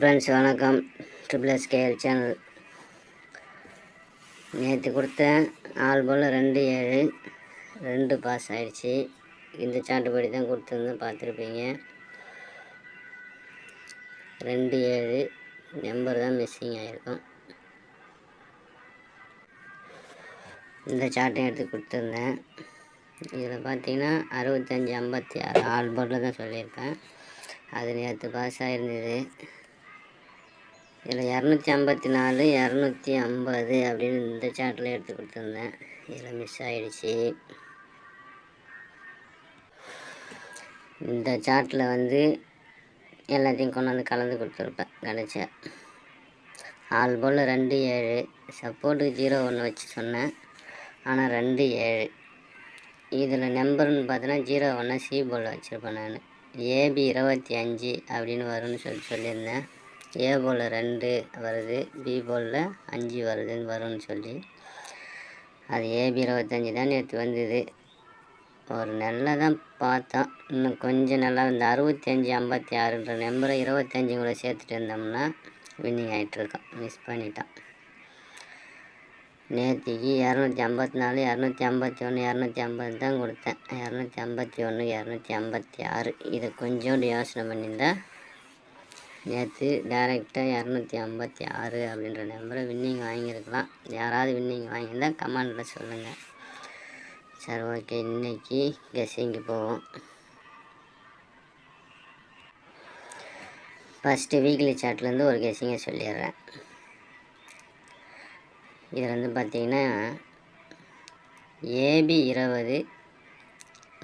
Friends வணக்கம். Triple SKL channel நேற்று கொடுத்தேன் ஆல் போல் ரெண்டு ஏழு ரெண்டு பாஸ் ஆயிடுச்சு. இந்த சாட்டுப்படி தான் கொடுத்துருந்தேன் பார்த்துருப்பீங்க. ரெண்டு ஏழு நம்பர் தான் மிஸ்ஸிங் ஆகிருக்கும் இந்த சாட்டையும் எடுத்து கொடுத்துருந்தேன். இதில் பார்த்தீங்கன்னா அறுபத்தஞ்சி ஐம்பத்தி ஆறு ஆல் போர்டில் தான் சொல்லியிருப்பேன் அது நேற்று பாஸ் ஆகிருந்தது இதில் இரநூத்தி ஐம்பத்தி நாலு இரநூத்தி ஐம்பது அப்படின்னு இந்த சாட்டில் எடுத்து கொடுத்துருந்தேன். இதில் மிஸ் ஆகிடுச்சி இந்த சாட்டில் வந்து எல்லாத்தையும் கொண்டாந்து கலந்து கொடுத்துருப்பேன் கிடச்ச ஆள் போல் ரெண்டு ஏழு. சப்போர்ட்டுக்கு ஜீரோ ஒன்று வச்சு சொன்னேன். ஆனால் ரெண்டு ஏழு. இதில் நம்பர்னு பார்த்தோன்னா ஜீரோ ஒன்று சி போல் வச்சுருப்பேன் நான். ஏபி இருபத்தி அஞ்சு அப்படின்னு வரும்னு சொல்லி சொல்லியிருந்தேன். ஏ போல் ரெண்டு வருது பி போலில் அஞ்சு வருதுன்னு வரும்னு சொல்லி. அது ஏபி இருபத்தஞ்சி தான் நேற்று வந்தது. ஒரு நல்லா தான் பார்த்தோம். இன்னும் கொஞ்சம் நல்லா இந்த அறுபத்தஞ்சி ஐம்பத்தி ஆறுன்ற நம்பரை இருபத்தஞ்சி கூட சேர்த்துட்டு இருந்தோம்னா வின்னிங் ஆகிட்ருக்கோம் மிஸ் பண்ணிட்டோம். நேற்றுக்கு இரநூத்தி ஐம்பத்தி நாலு இரநூத்தி ஐம்பத்தி ஒன்று இரநூத்தி ஐம்பது தான் கொடுத்தேன். இரநூத்தி ஐம்பத்தி ஒன்று இரநூத்தி ஐம்பத்தி ஆறு இதை கொஞ்சோண்டு யோசனை பண்ணியிருந்தேன் நேற்று டேரெக்டாக இரநூத்தி ஐம்பத்தி ஆறு அப்படின்ற நம்பரை வின்னிங் வாங்கியிருக்கலாம். யாராவது வின்னிங் வாங்கியிருந்தால் கமெண்டில் சொல்லுங்கள் சரி ஓகே இன்னைக்கு கெஸ்ஸிங்கு போவோம். ஃபஸ்ட்டு வீக்லி சார்ட்லேருந்து ஒரு கெஸ்ஸிங்கை சொல்லிடுறேன். இதில் வந்து பார்த்தீங்கன்னா ஏபி இருபது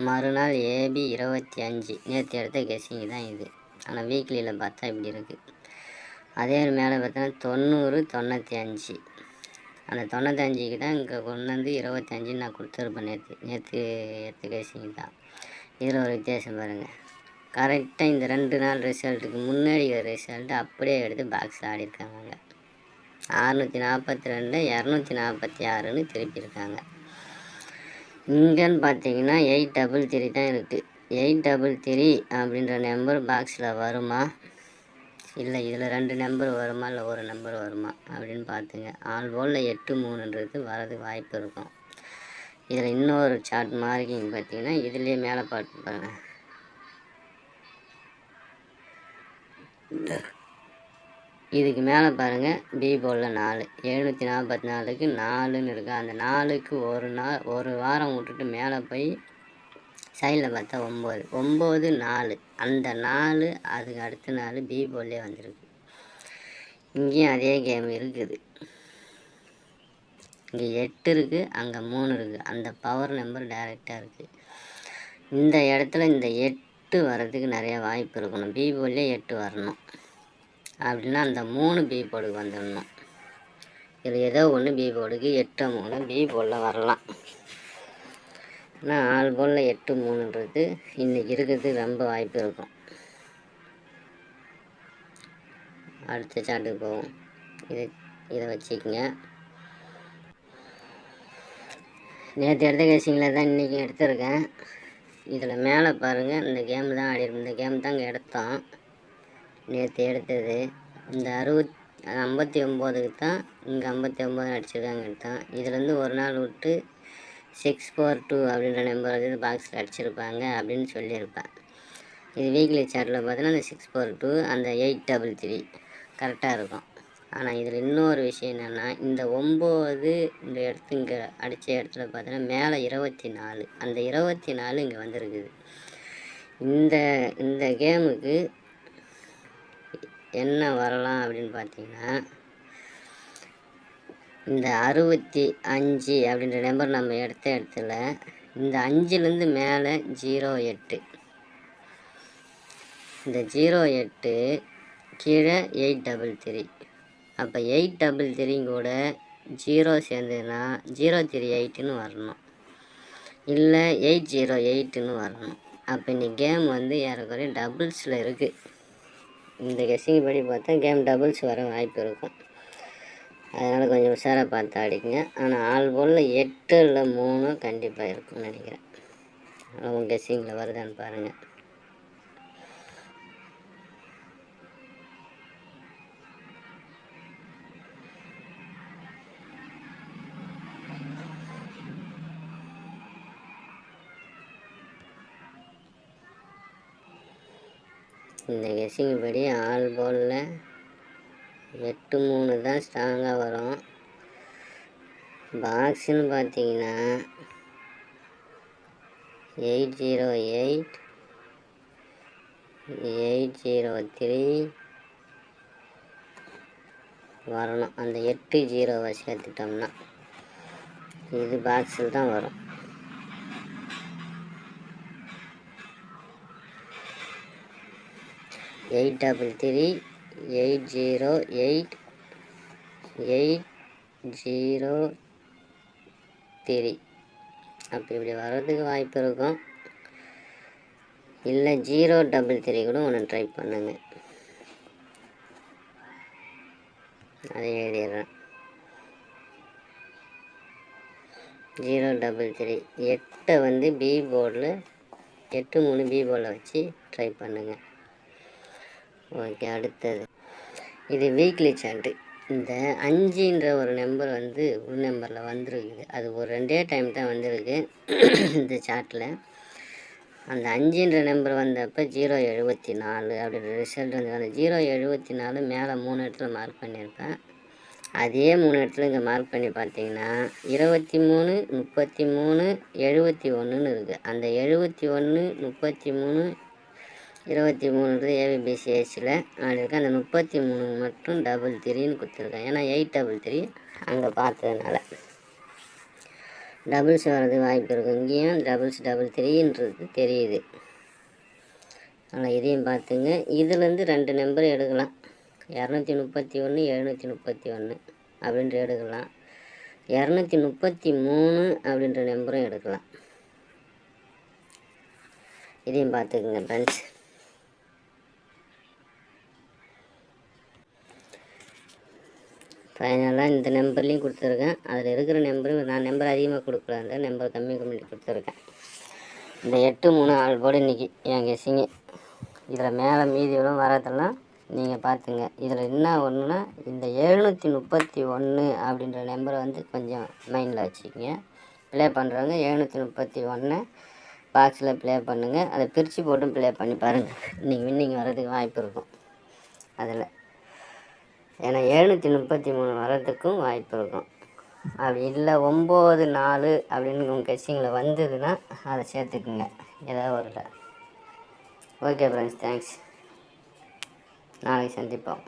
மறுநாள் ஏபி இருபத்தி அஞ்சு. நேற்று எடுத்த கெஸ்ஸிங் தான் இது. ஆனால் வீக்லியில் பார்த்தா இப்படி இருக்குது அதே மேலே பார்த்தோன்னா தொண்ணூறு தொண்ணூற்றி அஞ்சு அந்த தொண்ணூத்தஞ்சுக்கு தான் இங்கே கொண்டு வந்து இருபத்தஞ்சு நான் கொடுத்துருப்பேன் நேற்று. நேற்று எடுத்து கேசிங்க தான். இதில் ஒரு வித்தியாசம் பாருங்கள் கரெக்டாக இந்த ரெண்டு நாள் ரிசல்ட்டுக்கு முன்னாடி ரிசல்ட்டு அப்படியே எடுத்து பாக்ஸ் ஆடிருக்காங்க அறுநூற்றி நாற்பத்தி ரெண்டு இரநூத்தி நாற்பத்தி ஆறுன்னு திருப்பியிருக்காங்க. இங்கேன்னு பார்த்தீங்கன்னா எயிட் டபுள் த்ரீ தான் இருக்குது எயிட் டபுள் த்ரீ அப்படின்ற நம்பர் பாக்ஸில் வருமா? இல்லை இதில் ரெண்டு நம்பர் வருமா? இல்லை ஒரு நம்பர் வருமா? அப்படின்னு பார்த்துங்க. ஆல் போலில் எட்டு மூணுன்றது வரதுக்கு வாய்ப்பு இருக்கும். இதில் இன்னொரு சார்ட் மார்க்கிங் பார்த்தீங்கன்னா இதுலேயே மேலே பாட்டு பாருங்கள் இதுக்கு மேலே பாருங்கள் பி போலில் நாலு. எழுநூற்றி நாற்பத்தி நாலுக்கு நாலுன்னு இருக்குது அந்த நாலுக்கு ஒரு நாள் ஒரு வாரம் விட்டுட்டு மேலே போய் சைடில் பார்த்தா ஒம்பது. ஒம்பது நாலு. அந்த நாலு அதுக்கு அடுத்த நாள் பி போல்லே வந்திருக்கு. இங்கேயும் அதே கேம் இருக்குது. இங்கே எட்டு இருக்குது அங்கே மூணு இருக்குது அந்த பவர் நம்பர் டைரெக்டாக இருக்குது இந்த இடத்துல இந்த எட்டு வர்றதுக்கு நிறைய வாய்ப்பு இருக்கணும். பி போல்லே எட்டு வரணும். அப்படின்னா அந்த மூணு பி போர்டுக்கு வந்துடணும். இதில் ஏதோ ஒன்று பி போர்டுக்கு எட்டோ மூணு பி போர்டில் வரலாம். ஆனால் ஆள் போலில் எட்டு மூணுன்றது இன்றைக்கி இருக்கிறதுக்கு ரொம்ப வாய்ப்பு இருக்கும். அடுத்த சாட்டுக்கு போவோம். இதை இதை வச்சுக்கோங்க. நேற்று எடுத்த கேசிங்கில் தான் இன்றைக்கி எடுத்திருக்கேன். இதில் மேலே பாருங்கள் இந்த கேம் தான் ஆடிருப்போம் இந்த கேம் தாங்க எடுத்தோம் நேற்று எடுத்தது. இந்த அறுபத் ஐம்பத்தி ஒம்போதுக்கு தான் இங்கே ஐம்பத்தி ஒம்பது அடிச்சிருக்காங்க எடுத்தோம் இதுலேருந்து ஒரு நாள் விட்டு சிக்ஸ் ஃபோர் டூ அப்படின்ற நம்பர் வந்து பாக்ஸில் அடிச்சிருப்பாங்க அப்படின்னு சொல்லியிருப்பேன் இது வீக்லி சார்ட்டில் பார்த்தீங்கன்னா அந்த சிக்ஸ் ஃபோர் டூ அந்த எயிட் டபுள் த்ரீ கரெக்டாக இருக்கும். ஆனால் இதில் இன்னொரு விஷயம் என்னென்னா இந்த ஒம்பது இந்த இடத்து இங்கே அடித்த இடத்துல பார்த்தீங்கன்னா மேலே இருபத்தி நாலு அந்த இருபத்தி நாலு இங்கே வந்திருக்குது. இந்த இந்த கேமுக்கு என்ன வரலாம் அப்படின்னு பார்த்தீங்கன்னா இந்த அறுபத்தி அஞ்சு அப்படின்ற நம்பர் நம்ம எடுத்த இடத்துல இந்த அஞ்சுலேருந்து மேலே ஜீரோ எட்டு. இந்த ஜீரோ எட்டு கீழே எயிட் டபுள் த்ரீ அப்போ எயிட் டபுள் த்ரீ கூட ஜீரோ சேர்ந்ததுன்னா ஜீரோ த்ரீ எயிட்டுன்னு வரணும். இல்லை எயிட் ஜீரோ எயிட்டுன்னு வரணும். அப்போ இந்த கேம் வந்து ஏறக்குறைய டபுள்ஸில் இருக்குது இந்த கெஸ்ஸிங் படி பார்த்தா கேம் டபுள்ஸ் வர வாய்ப்பு இருக்கும். அதனால் கொஞ்சம் உஷாராக பார்த்து ஆடிக்குங்க. ஆனால் ஆள் போலில் எட்டு இல்லை மூணு கண்டிப்பாக இருக்கும்னு நினைக்கிறேன். உங்கள் கெஸ்ஸிங்கில் வருதான்னு பாருங்கள் இந்த கெஸ்ஸிங் படி ஆள் போலில் எட்டு மூணு தான் ஸ்ட்ராங்காக வரும். பாக்ஸுன்னு பார்த்தீங்கன்னா eight zero eight eight zero three வரணும். அந்த எட்டு ஜீரோவை சேர்த்துட்டோம்னா இது பாக்ஸில் தான் வரும். Eight double three eight zero eight eight zero three. அப்படி இப்படி வர்றதுக்கு வாய்ப்பு இருக்கும். இல்லை ஜீரோ டபுள் த்ரீ கூட ஒன்று ட்ரை பண்ணுங்க. அதை எழுதிடுறேன். Zero double three. எட்டை வந்து பி போர்டில் எட்டு மூணு பி போர்டில் வச்சு ட்ரை பண்ணுங்கள் ஓகே அடுத்தது. இது வீக்லி சார்ட்டு இந்த அஞ்சுன்ற ஒரு நம்பர் வந்து உள் நம்பரில் வந்துருக்குது. அது ஒரு ரெண்டே டைம் தான் வந்திருக்கு இந்த சார்ட்டில் அந்த அஞ்சுன்ற நம்பர் வந்தப்போ ஜீரோ எழுபத்தி நாலு அப்படின்ற ரிசல்ட் வந்து அந்த ஜீரோ எழுபத்தி நாலு மேலே மூணு இடத்துல மார்க் பண்ணியிருப்பேன். அதே மூணு இடத்துல இங்கே மார்க் பண்ணி பார்த்தீங்கன்னா இருபத்தி மூணு முப்பத்தி மூணு எழுபத்தி ஒன்றுன்னு இருக்குது அந்த எழுபத்தி ஒன்று முப்பத்தி மூணு இருபத்தி மூணு ஏபிபிசிஹெச்சில் அப்படி இருக்கு அந்த முப்பத்தி மூணு மட்டும் டபுள் த்ரீன்னு கொடுத்துருக்கேன். ஏன்னா எயிட் டபுள் த்ரீ அங்கே பார்த்ததுனால. டபுள்ஸ் வர்றது வாய்ப்பு இருக்கும் இங்கேயும் டபுள்ஸ் டபுள் த்ரீன்றது தெரியுது. ஆனால் இதையும் பார்த்துங்க. இதுலேருந்து ரெண்டு நம்பர் எடுக்கலாம். இரநூத்தி முப்பத்தி ஒன்று எழுநூற்றி முப்பத்தி ஒன்று அப்படின்ற எடுக்கலாம். இரநூத்தி முப்பத்தி மூணு அப்படின்ற நம்பரும் எடுக்கலாம். இதையும் பார்த்துக்குங்க ஃப்ரெண்ட்ஸ் ஃபைனலாக இந்த நம்பர்லேயும் கொடுத்துருக்கேன். அதில் இருக்கிற நம்பரு நான் நம்பர் அதிகமாக கொடுக்கல. அந்த நம்பர் கம்மி கம்மி கொடுத்துருக்கேன். இந்த எட்டு மூணு ஆள் போடு இன்றைக்கி என் கெஸிங்கு இதில் மேலே மீதி எவ்வளோ வரதெல்லாம் நீங்கள் பார்த்துங்க. இதில் என்ன ஒன்றுனா இந்த எழுநூற்றி முப்பத்தி ஒன்று அப்படின்ற நம்பரை வந்து கொஞ்சம் மைண்டில் வச்சுக்கோங்க. ப்ளே பண்ணுறவங்க எழுநூற்றி முப்பத்தி ஒன்று பாக்ஸில் ப்ளே பண்ணுங்கள் அதை பிரித்து போட்டும் ப்ளே பண்ணி பாருங்கள் நீங்கள் வின்னிங் வர்றதுக்கு வாய்ப்பு இருக்கும். அதில். ஏன்னா எழுநூற்றி முப்பத்தி மூணு வரதுக்கும் வாய்ப்பு இருக்கும். அப்படி இல்லை ஒம்பது நாலு அப்படின்னு உங்கள் கட்சிங்களை வந்ததுன்னா அதை சேர்த்துக்குங்க. ஏதாவது ஒரு ஓகே ஃப்ரெண்ட்ஸ் தேங்க்ஸ் நாளைக்கு சந்திப்போம்.